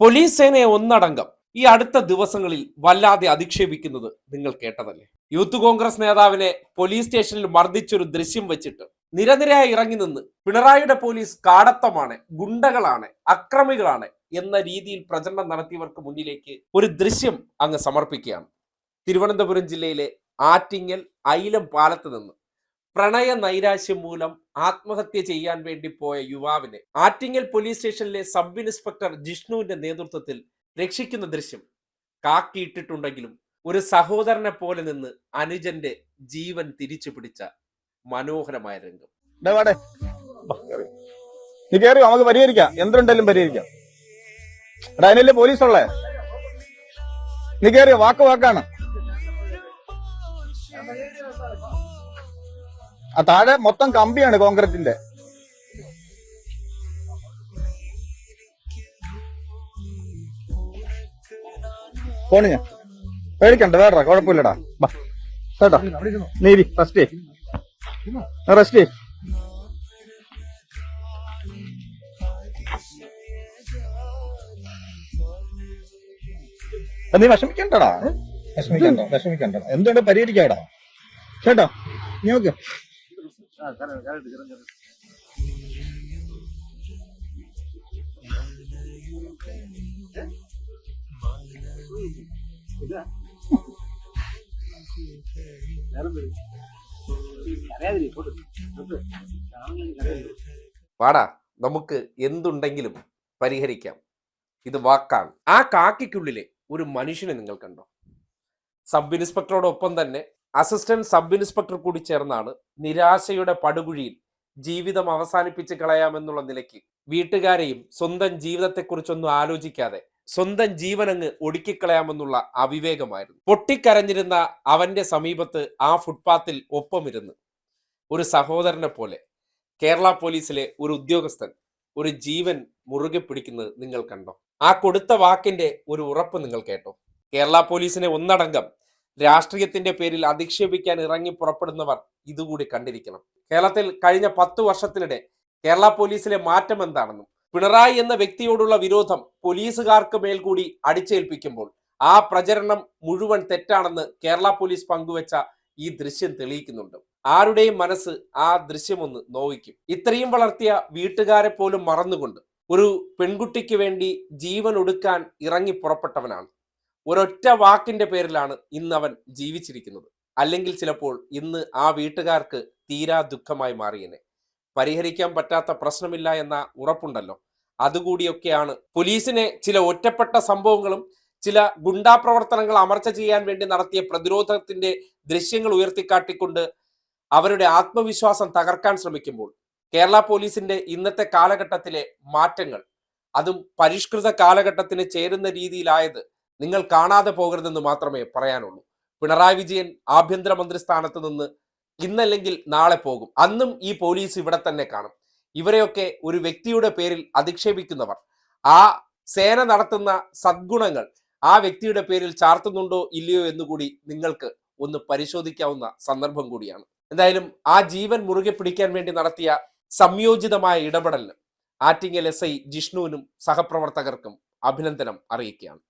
Police സേനയെ ഒന്നടങ്കം ഈ അടുത്ത ദിവസങ്ങളിൽ വല്ലാതെ അധിക്ഷേപിക്കുന്നത് നിങ്ങൾ കേട്ടതല്ലേ? യൂത്ത് കോൺഗ്രസ് നേതാവിനെ പോലീസ് സ്റ്റേഷനിൽ മർദ്ദിച്ചൊരു ദൃശ്യം വെച്ചിട്ട് നിരനിരയായി ഇറങ്ങി നിന്ന് പിണറായിയുടെ പോലീസ് കാടത്തമാണ് ഗുണ്ടകളാണ് അക്രമികളാണ് എന്ന രീതിയിൽ പ്രചരണം നടത്തിയവർക്ക് മുന്നിലേക്ക് ഒരു ദൃശ്യം അങ്ങ് സമർപ്പിക്കുകയാണ്. തിരുവനന്തപുരം ജില്ലയിലെ ആറ്റിങ്ങൽ ഐലം പാലത്ത് നിന്ന് പ്രണയ നൈരാശ്യം മൂലം ആത്മഹത്യ ചെയ്യാൻ വേണ്ടി പോയ യുവാവിനെ ആറ്റിങ്ങൽ പോലീസ് സ്റ്റേഷനിലെ സബ് ഇൻസ്പെക്ടർ ജിഷ്ണുവിന്റെ നേതൃത്വത്തിൽ രക്ഷിക്കുന്ന ദൃശ്യം. കാക്കിയിട്ടിട്ടുണ്ടെങ്കിലും ഒരു സഹോദരനെ പോലെ നിന്ന് അനുജന്റെ ജീവൻ തിരിച്ചു പിടിച്ച മനോഹരമായ രംഗം. നീ കേറിയോ നമുക്ക് പരിഹരിക്കാം. എന്തുണ്ടെങ്കിലും പരിഹരിക്കാം. എടാ പോലീസ് ഉള്ളേ നീ കേറിയോ വാക്ക് വാക്കാണ്. ആ താഴെ മൊത്തം കമ്പിയാണ് കോൺക്രീറ്റിന്റെ. പോണു ഞാൻ. പേടിക്കണ്ട വേറെ കുഴപ്പമില്ലടാ. ബാ കേട്ടോ? നീരി റെസ്റ്റ് റെസ്റ്റ് നീ വിഷമിക്കണ്ടടാ. വിഷമിക്കണ്ട വിഷമിക്കണ്ട. എന്തുകൊണ്ട് പരിഹരിക്കാടാ? കേട്ടോ? നീ നോക്ക്. വാടാ നമുക്ക് എന്തുണ്ടെങ്കിലും പരിഹരിക്കാം. ഇത് വാക്കാണ്. ആ കാക്കിക്കുള്ളിലെ ഒരു മനുഷ്യനെ നിങ്ങൾ കണ്ടോ? സബ് ഇൻസ്പെക്ടറോടൊപ്പം തന്നെ അസിസ്റ്റന്റ് സബ് ഇൻസ്പെക്ടർ കൂടി ചേർന്നാണ് നിരാശയുടെ പടുകുഴിയിൽ ജീവിതം അവസാനിപ്പിച്ച് കളയാമെന്നുള്ള നിലയ്ക്ക് വീട്ടുകാരെയും സ്വന്തം ജീവിതത്തെക്കുറിച്ചൊന്നും ആലോചിക്കാതെ സ്വന്തം ജീവനങ്ങ് ഒടുക്കിക്കളയാമെന്നുള്ള അവിവേകമായിരുന്നു. പൊട്ടിക്കരഞ്ഞിരുന്ന അവന്റെ സമീപത്ത് ആ ഫുട്പാത്തിൽ ഒപ്പമിരുന്ന് ഒരു സഹോദരനെ പോലെ കേരള പോലീസിലെ ഒരു ഉദ്യോഗസ്ഥൻ ഒരു ജീവൻ മുറുകെ പിടിക്കുന്നത് നിങ്ങൾ കണ്ടോ? ആ കൊടുത്ത വാക്കിന്റെ ഒരു ഉറപ്പ് നിങ്ങൾ കേട്ടോ? കേരള പോലീസിനെ ഒന്നടങ്കം രാഷ്ട്രീയത്തിന്റെ പേരിൽ അധിക്ഷേപിക്കാൻ ഇറങ്ങി പുറപ്പെടുന്നവർ ഇതുകൂടി കണ്ടിരിക്കണം. കേരളത്തിൽ കഴിഞ്ഞ പത്തു വർഷത്തിനിടെ കേരള പോലീസിലെ മാറ്റം എന്താണെന്നും പിണറായി എന്ന വ്യക്തിയോടുള്ള വിരോധം പോലീസുകാർക്ക് മേൽ കൂടി അടിച്ചേൽപ്പിക്കുമ്പോൾ ആ പ്രചരണം മുഴുവൻ തെറ്റാണെന്ന് കേരള പോലീസ് പങ്കുവച്ച ഈ ദൃശ്യം തെളിയിക്കുന്നുണ്ട്. ആരുടെയും മനസ്സ് ആ ദൃശ്യമൊന്ന് നോവിക്കും. ഇത്രയും വളർത്തിയ വീട്ടുകാരെ പോലും മറന്നുകൊണ്ട് ഒരു പെൺകുട്ടിക്ക് വേണ്ടി ജീവൻ ഒടുക്കാൻ ഇറങ്ങി പുറപ്പെട്ടവനാണ് ഒരൊറ്റ വാക്കിന്റെ പേരിലാണ് ഇന്ന് അവൻ ജീവിച്ചിരിക്കുന്നത്. അല്ലെങ്കിൽ ചിലപ്പോൾ ഇന്ന് ആ വീട്ടുകാർക്ക് തീരാ ദുഃഖമായി മാറിയനെ. പരിഹരിക്കാൻ പറ്റാത്ത പ്രശ്നമില്ല എന്ന ഉറപ്പുണ്ടല്ലോ. അതുകൂടിയൊക്കെയാണ് പോലീസിനെ ചില ഒറ്റപ്പെട്ട സംഭവങ്ങളും ചില ഗുണ്ടാ പ്രവർത്തനങ്ങൾ അമർച്ച ചെയ്യാൻ വേണ്ടി നടത്തിയ പ്രതിരോധത്തിന്റെ ദൃശ്യങ്ങൾ ഉയർത്തിക്കാട്ടിക്കൊണ്ട് അവരുടെ ആത്മവിശ്വാസം തകർക്കാൻ ശ്രമിക്കുമ്പോൾ കേരള പോലീസിന്റെ ഇന്നത്തെ കാലഘട്ടത്തിലെ മാറ്റങ്ങൾ അതും പരിഷ്കൃത കാലഘട്ടത്തിന് ചേരുന്ന രീതിയിലായത് നിങ്ങൾ കാണാതെ പോകരുതെന്ന് മാത്രമേ പറയാനുള്ളൂ. പിണറായി വിജയൻ ആഭ്യന്തരമന്ത്രി സ്ഥാനത്ത് നിന്ന് ഇന്നല്ലെങ്കിൽ നാളെ പോകും. അന്നും ഈ പോലീസ് ഇവിടെ തന്നെ കാണും. ഇവരെയൊക്കെ ഒരു വ്യക്തിയുടെ പേരിൽ അധിക്ഷേപിക്കുന്നവർ. ആ സേന നടത്തുന്ന സദ്ഗുണങ്ങൾ ആ വ്യക്തിയുടെ പേരിൽ ചാർത്തുന്നുണ്ടോ ഇല്ലയോ എന്നുകൂടി നിങ്ങൾക്ക് ഒന്ന് പരിശോധിക്കാവുന്ന സന്ദർഭം കൂടിയാണ്. എന്തായാലും ആ ജീവൻ മുറുകെ പിടിക്കാൻ വേണ്ടി നടത്തിയ സംയോജിതമായ ഇടപെടലിന് ആറ്റിങ്ങൽ എസ് ഐ ജിഷ്ണുവിനും സഹപ്രവർത്തകർക്കും അഭിനന്ദനം അറിയിക്കുകയാണ്.